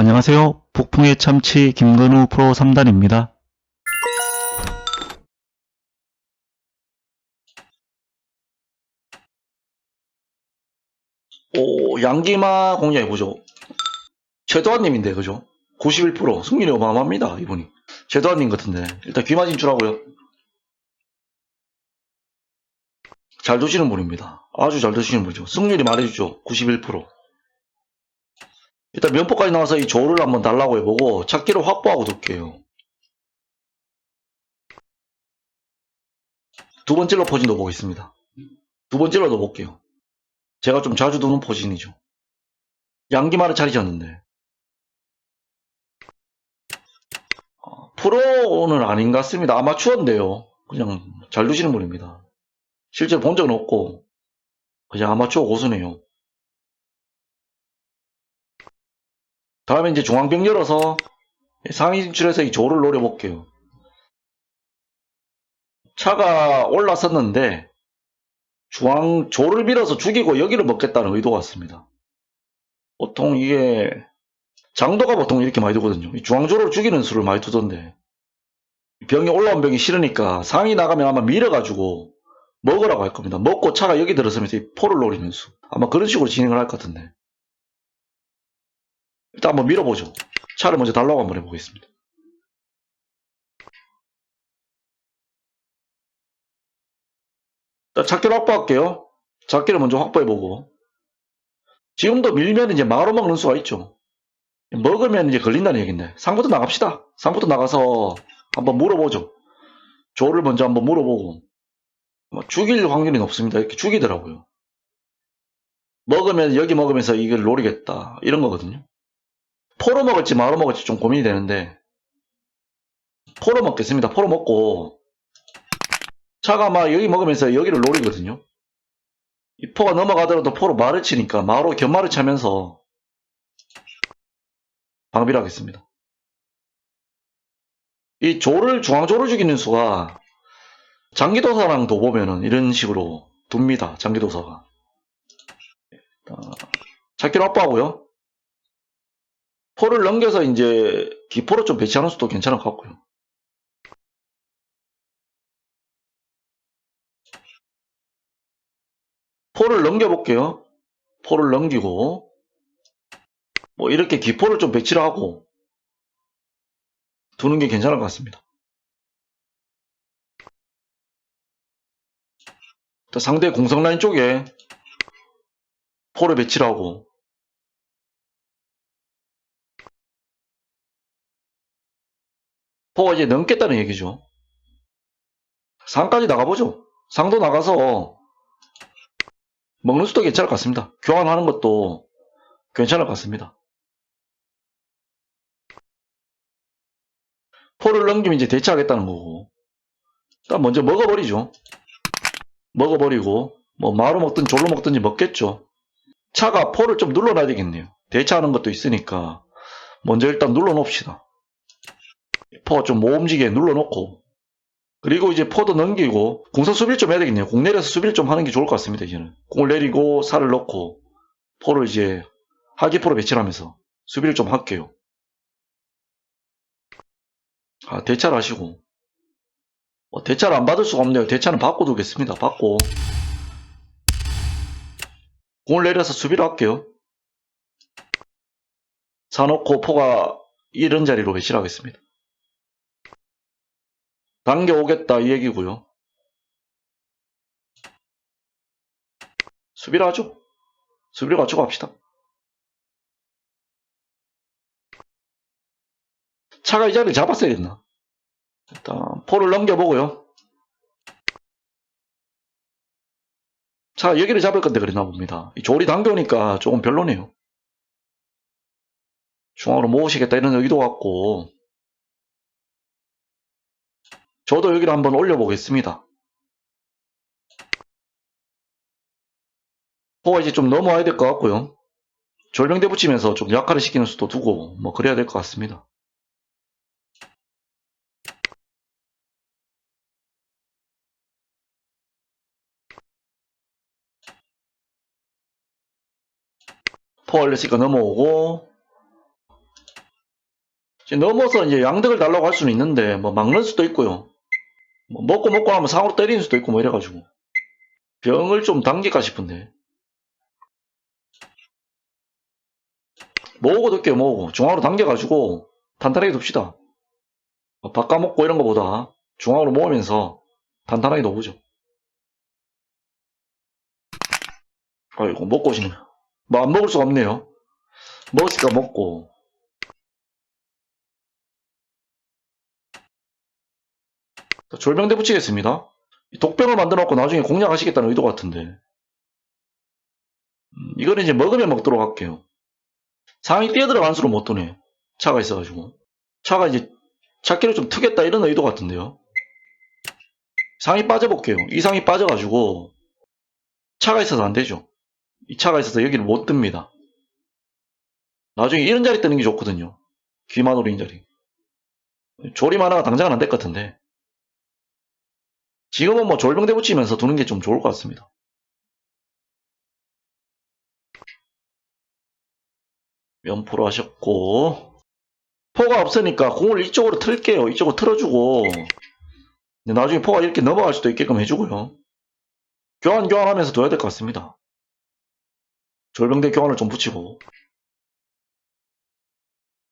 안녕하세요. 북풍의 참치 김건우 프로 3단입니다. 오, 양기마 공략해 보죠. 최도환님인데, 그죠? 91% 승률이 어마어마합니다, 이분이. 최도환님 같은데. 일단 귀마 진출하고요. 잘 두시는 분입니다. 아주 잘 두시는 분이죠. 승률이 말해주죠. 91%. 일단 면포까지 나와서 이 조를 한번 달라고 해보고 찾기를 확보하고 둘게요. 두 번째로 포진 넣어보겠습니다. 두 번째로 넣어볼게요. 제가 좀 자주 두는 포진이죠. 양기만을 차리셨는데. 어, 프로는 아닌 것 같습니다. 아마추어인데요. 그냥 잘 두시는 분입니다. 실제로 본 적은 없고, 그냥 아마추어 고수네요. 다음에 이제 중앙병 열어서 상위 진출해서 이 조를 노려볼게요. 차가 올라섰는데, 중앙 조를 밀어서 죽이고 여기를 먹겠다는 의도 같습니다. 보통 이게 장도가 보통 이렇게 많이 두거든요. 이 중앙조를 죽이는 수를 많이 두던데 병이 올라온 병이 싫으니까 상이 나가면 아마 밀어가지고 먹으라고 할 겁니다. 먹고 차가 여기 들어서면서 이 포를 노리는 수. 아마 그런 식으로 진행을 할 것 같은데 일단 한번 밀어보죠. 차를 먼저 달라고 한번 해보겠습니다. 일단 작기를 확보할게요. 작기를 먼저 확보해보고. 지금도 밀면 이제 마로 먹는 수가 있죠. 먹으면 이제 걸린다는 얘기인데. 상부터 나갑시다. 상부터 나가서 한번 물어보죠. 조를 먼저 한번 물어보고. 뭐 죽일 확률이 높습니다. 이렇게 죽이더라고요. 먹으면, 여기 먹으면서 이걸 노리겠다. 이런 거거든요. 포로 먹을지 마로 먹을지 좀 고민이 되는데. 포로 먹겠습니다. 포로 먹고. 차가 막 여기 먹으면서 여기를 노리거든요. 이 포가 넘어가더라도 포로 말을 치니까 마로 견말을 차면서 방비를 하겠습니다. 이 조를 중앙조를 죽이는 수가 장기도사랑도 보면은 이런 식으로 둡니다. 장기도사가. 찾기를 확보하고요. 포를 넘겨서 이제 기포로 좀 배치하는 수도 괜찮을 것 같고요. 포를 넘겨볼게요. 포를 넘기고 뭐 이렇게 기포를 좀 배치를 하고 두는 게 괜찮을 것 같습니다. 또 상대 공성 라인 쪽에 포를 배치를 하고 포가 이제 넘겠다는 얘기죠. 상까지 나가보죠. 상도 나가서 먹는 수도 괜찮을 것 같습니다. 교환하는 것도 괜찮을 것 같습니다. 포를 넘기면 이제 대체하겠다는 거고. 일단 먼저 먹어버리죠. 먹어버리고, 뭐, 마로 먹든 졸로 먹든지 먹겠죠. 차가 포를 좀 눌러놔야 되겠네요. 대체하는 것도 있으니까, 먼저 일단 눌러 놓읍시다. 포가 좀 모음지게 눌러놓고, 그리고 이제 포도 넘기고 공선 수비를 좀 해야 되겠네요. 공 내려서 수비를 좀 하는 게 좋을 것 같습니다. 이제는 공을 내리고 살을 넣고 포를 이제 하기포로 배치를 하면서 수비를 좀 할게요. 아 대차를 하시고 어, 대차를 안 받을 수가 없네요. 대차는 받고 두겠습니다. 받고 공을 내려서 수비를 할게요. 사놓고 포가 이런 자리로 배치를 하겠습니다. 당겨오겠다 이 얘기고요. 수비를 하죠. 수비를 갖추고 합시다. 차가 이 자리를 잡았어야겠나. 일단 포를 넘겨보고요. 차 여기를 잡을 건데 그랬나 봅니다. 이 조리 당겨오니까 조금 별로네요. 중앙으로 모으시겠다 이런 의도 같고 저도 여기를 한번 올려보겠습니다. 포가 이제 좀 넘어와야 될 것 같고요. 절명대 붙이면서 좀 약화를 시키는 수도 두고 뭐 그래야 될 것 같습니다. 포 올렸으니까 넘어오고 이제 넘어서 이제 양득을 달라고 할 수는 있는데, 뭐 막는 수도 있고요. 뭐 먹고 먹고 하면 상으로 때리는 수도 있고 뭐 이래가지고. 병을 좀 당길까 싶은데. 모으고 둘게요, 모으고. 중앙으로 당겨가지고 탄탄하게 둡시다. 뭐 바꿔먹고 이런 거보다 중앙으로 모으면서 탄탄하게 놓으죠. 아이고, 먹고 오시네. 뭐안 먹을 수가 없네요. 먹었으니까 먹고. 졸병대 붙이겠습니다. 이 독병을 만들어 놓고 나중에 공략하시겠다는 의도 같은데. 음, 이거는 이제 먹으면 먹도록 할게요. 상이 뛰어들어간 수로 못 도네. 차가 있어가지고. 차가 이제 찾기를 좀 트겠다 이런 의도 같은데요. 상이 빠져볼게요. 이 상이 빠져가지고 차가 있어서 안 되죠. 이 차가 있어서 여기를 못 뜹니다. 나중에 이런 자리 뜨는 게 좋거든요. 귀만 오린 자리. 조림 하나가 당장은 안 될 것 같은데. 지금은 뭐 졸병대 붙이면서 두는 게 좀 좋을 것 같습니다. 면포로 하셨고 포가 없으니까 공을 이쪽으로 틀게요. 이쪽으로 틀어주고 나중에 포가 이렇게 넘어갈 수도 있게끔 해주고요. 교환 교환하면서 둬야 될 것 같습니다. 졸병대 교환을 좀 붙이고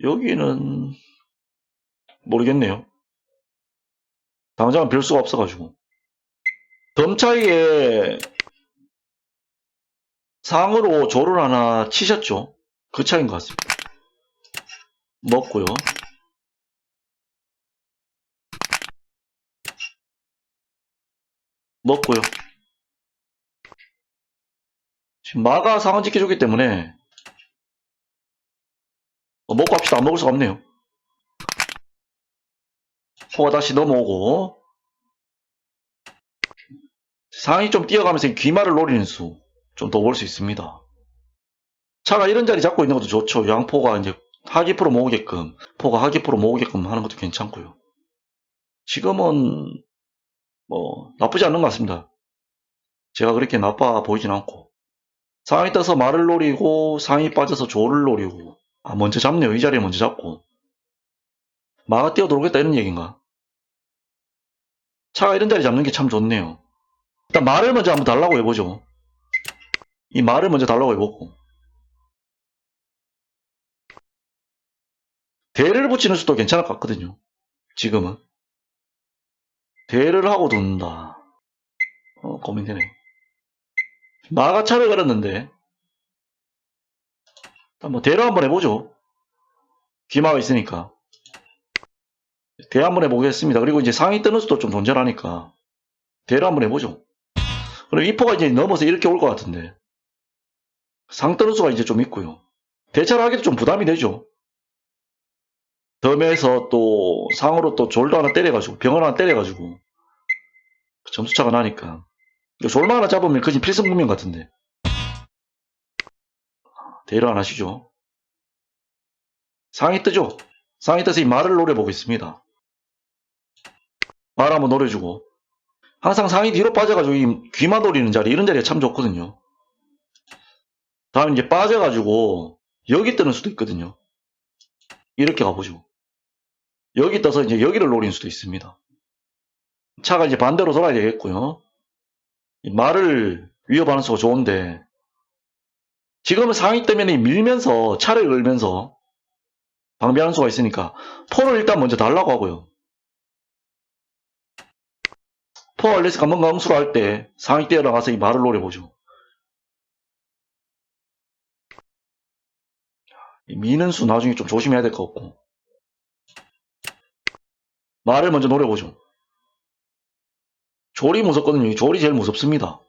여기는 모르겠네요. 당장은 별 수가 없어가지고 덤 차이에 상으로 조를 하나 치셨죠? 그 차이인 것 같습니다. 먹고요. 먹고요. 지금 마가 상은 지켜주기 때문에 어, 먹고 합시다. 안 먹을 수가 없네요. 포가 다시 넘어오고 상이 좀 뛰어가면서 귀마를 노리는 수 좀 더 볼 수 있습니다. 차가 이런 자리 잡고 있는 것도 좋죠. 양포가 이제 하기프로 모으게끔 포가 하기프로 모으게끔 하는 것도 괜찮고요. 지금은 뭐 나쁘지 않는 것 같습니다. 제가 그렇게 나빠 보이진 않고 상이 떠서 말을 노리고 상이 빠져서 조를 노리고 아 먼저 잡네요. 이 자리에 먼저 잡고 마가 뛰어들어오겠다 이런 얘기인가? 차가 이런 자리 잡는 게 참 좋네요. 일단 말을 먼저 한번 달라고 해보죠. 이 말을 먼저 달라고 해보고 대를 붙이는 수도 괜찮을 것 같거든요. 지금은 대를 하고 돈다. 어 고민되네. 마가 차를 걸었는데 일단 뭐 대를 한번 해보죠. 귀마가 있으니까 대 한번 해보겠습니다. 그리고 이제 상이 뜨는 수도 좀 존재하니까 대를 한번 해보죠. 그리고 이포가 이제 넘어서 이렇게 올 것 같은데 상 뜨는 수가 이제 좀 있고요. 대차를 하기도 좀 부담이 되죠. 덤에서 또 상으로 또 졸도 하나 때려가지고 병을 하나 때려가지고 점수차가 나니까 졸마 하나 잡으면 그지 필승분명 같은데 대를 안 하시죠. 상이 뜨죠. 상이 떠서 이 말을 노려보겠습니다. 말 한번 노려주고 항상 상이 뒤로 빠져가지고 이 귀만 노리는 자리 이런 자리가 참 좋거든요. 다음 이제 빠져가지고 여기 뜨는 수도 있거든요. 이렇게 가보죠. 여기 떠서 이제 여기를 노리는 수도 있습니다. 차가 이제 반대로 돌아야 되겠고요. 이 말을 위협하는 수가 좋은데 지금은 상위 때문에 밀면서 차를 걸면서 방비하는 수가 있으니까 포를 일단 먼저 달라고 하고요. 포 알레스가 뭔가 응수를 할 때 상위 뛰어나가서 이 말을 노려보죠. 이 미는 수 나중에 좀 조심해야 될 것 같고 말을 먼저 노려보죠. 졸이 무섭거든요. 이 졸이 제일 무섭습니다.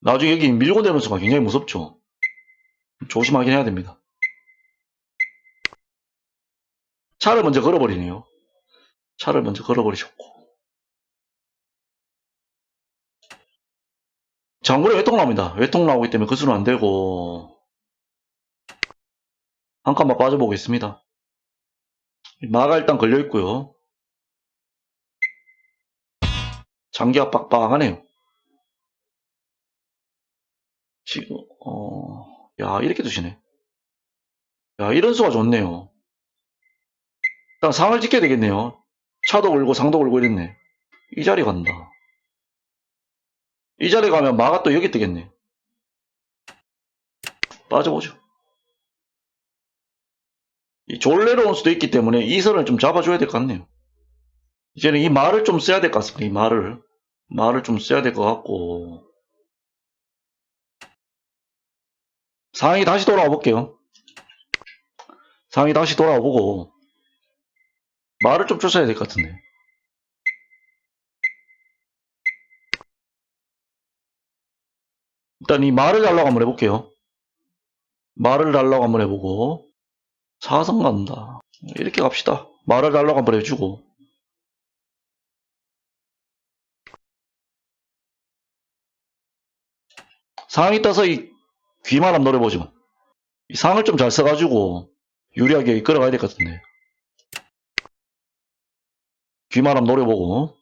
나중에 여기 밀고 내는 수가 굉장히 무섭죠. 조심하긴 해야 됩니다. 차를 먼저 걸어버리네요. 차를 먼저 걸어버리셨고. 장군에 외통 나옵니다. 외통 나오기 때문에 그 수는 안 되고. 한 칸만 빠져보겠습니다. 마가 일단 걸려있고요. 장기가 빡빡하네요. 지금, 어, 야, 이렇게 두시네. 야, 이런 수가 좋네요. 일단 상을 지켜야 되겠네요. 차도 걸고 상도 걸고 이랬네. 이 자리 간다. 이 자리 가면 마가 또 여기 뜨겠네. 빠져보죠. 이 졸레로 올 수도 있기 때문에 이 선을 좀 잡아줘야 될 것 같네요. 이제는 이 말을 좀 써야 될 것 같습니다. 이 말을. 말을 좀 써야 될 것 같고. 상황이 다시 돌아와 볼게요. 상황이 다시 돌아와 보고. 말을 좀 쫓아야 될 것 같은데. 일단 이 말을 달라고 한번 해볼게요. 말을 달라고 한번 해보고. 사선 간다. 이렇게 갑시다. 말을 달라고 한번 해주고. 상황이 따서 이 귀만 한번 노려보죠. 이 상을 좀 잘 써가지고 유리하게 이끌어가야 될 것 같은데. 귀만 한번 노려보고.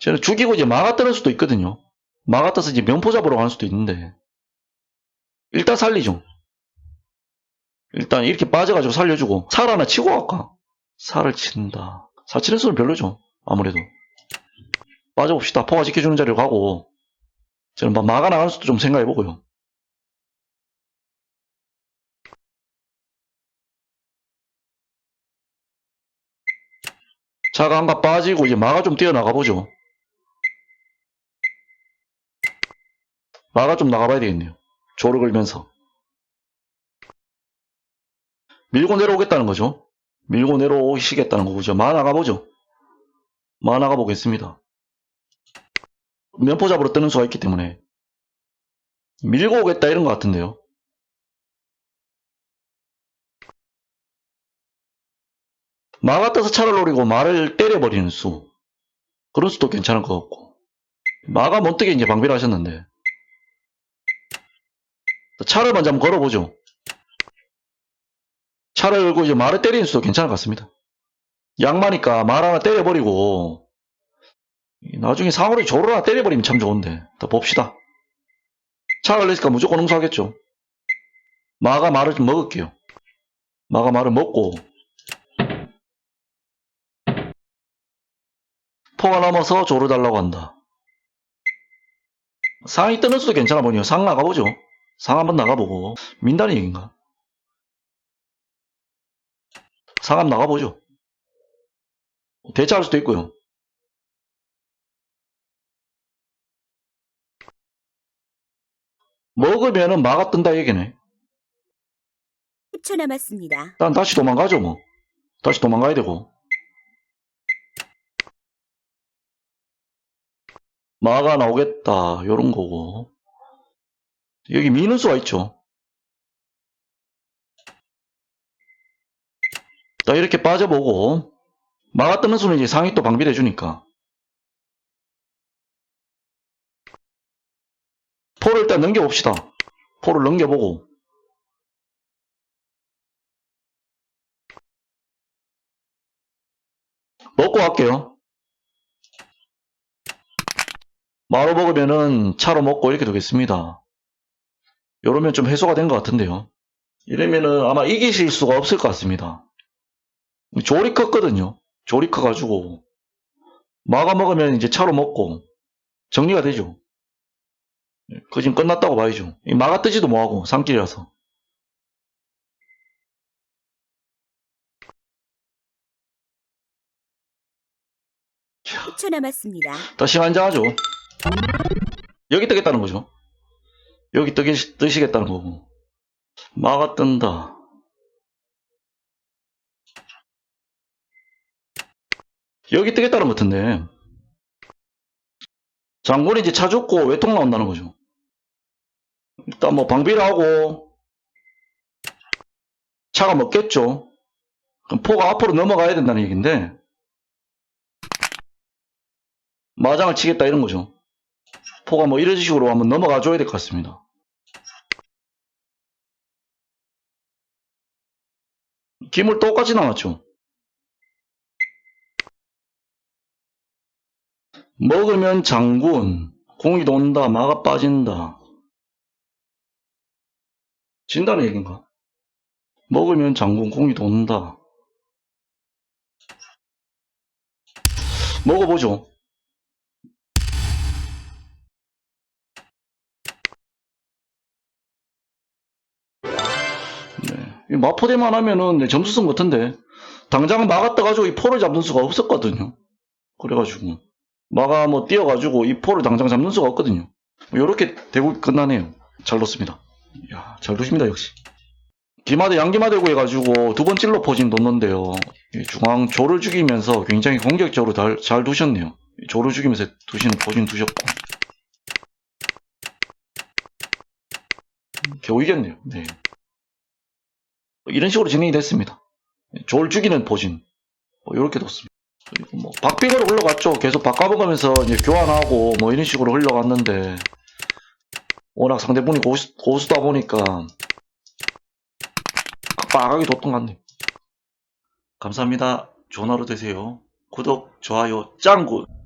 저는 죽이고 이제 마가 뜨는 수도 있거든요. 마가 떠서 이제 면포 잡으러 가는 수도 있는데. 일단 살리죠. 일단 이렇게 빠져가지고 살려주고. 살 하나 치고 갈까? 살을 친다. 살 치는 수는 별로죠. 아무래도. 빠져봅시다. 포가 지켜주는 자리로 가고. 저는 막 마가 나가는 수도 좀 생각해보고요. 차가 한가 빠지고 이제 마가 좀 뛰어나가 보죠. 마가 좀 나가봐야 되겠네요. 조를 걸면서. 밀고 내려오겠다는 거죠. 밀고 내려오시겠다는 거죠. 마 나가보죠. 마 나가보겠습니다. 면포 잡으러 뜨는 수가 있기 때문에. 밀고 오겠다 이런 것 같은데요. 마가 떠서 차를 노리고 말을 때려버리는 수. 그런 수도 괜찮을 것 같고. 마가 못뜨게 이제 방비를 하셨는데. 차를 먼저 한번 걸어보죠. 차를 걸고 이제 말을 때리는 수도 괜찮을 것 같습니다. 양마니까 말 하나 때려버리고, 나중에 상어리 조를 하나 때려버리면 참 좋은데. 더 봅시다. 차가 걸렸으니까 무조건 응수하겠죠. 마가 말을 좀 먹을게요. 마가 말을 먹고, 포가 넘어서 조를 달라고 한다. 상이 뜨는 수도 괜찮아 보니요. 상 나가보죠. 상 한번 나가보고. 민다는 얘기인가? 상 한번 나가보죠. 대차할 수도 있고요. 먹으면은 마가 뜬다 얘기네. 10초 남았습니다. 일단 다시 도망가죠 뭐. 다시 도망가야 되고. 마가 나오겠다 요런 거고. 여기 미는 수가 있죠. 자 이렇게 빠져보고 마가 뜨는 수는 이제 상이 또 방비를 해주니까 포를 일단 넘겨봅시다. 포를 넘겨보고 먹고 갈게요. 마로 먹으면은 차로 먹고 이렇게 되겠습니다. 요러면 좀 해소가 된 것 같은데요. 이러면은 아마 이기실 수가 없을 것 같습니다. 조리 컸거든요. 조리 커가지고 마가 먹으면 이제 차로 먹고 정리가 되죠. 그 지금 끝났다고 봐야죠. 이 마가 뜨지도 뭐하고 산길이라서. 10초 남았습니다. 다시 한장하죠. 여기 뜨겠다는 거죠. 여기 뜨기, 뜨시겠다는 거고. 마가 뜬다. 여기 뜨겠다는 것 같은데. 장군이 이제 차 죽고 외통 나온다는 거죠. 일단 뭐 방비를 하고 차가 먹겠죠. 그럼 포가 앞으로 넘어가야 된다는 얘기인데 마장을 치겠다 이런 거죠. 포가 뭐 이런 식으로 한번 넘어가 줘야 될 것 같습니다. 김을 똑같이 나왔죠. 먹으면 장군, 공이 돈다, 마가 빠진다. 진다는 얘기인가? 먹으면 장군 공이 돈다. 먹어보죠. 마포대만 하면은 네, 점수 쓴것 같은데 당장 막았다 가지고 이 포를 잡는 수가 없었거든요. 그래가지고 마가 뭐 뛰어가지고 이 포를 당장 잡는 수가 없거든요. 이렇게 대국 끝나네요. 잘 놓습니다. 이야, 잘 두십니다 역시. 기마대 양기마대고 해가지고 두 번 찔러 포진 놓는데요. 이 중앙 조를 죽이면서 굉장히 공격적으로 잘, 잘 두셨네요. 이 조를 죽이면서 두시는 포진 두셨고 겨우 이겼네요. 네. 이런 식으로 진행이 됐습니다. 조를 죽이는 포진 이렇게 뒀습니다. 뭐 박빙으로 흘러갔죠. 계속 바꿔먹으면서 이제 교환하고 뭐 이런 식으로 흘러갔는데 워낙 상대분이 고수, 고수다 보니까 빡빡하게 뒀던 것 같네요. 감사합니다. 좋은 하루 되세요. 구독, 좋아요, 짱굿!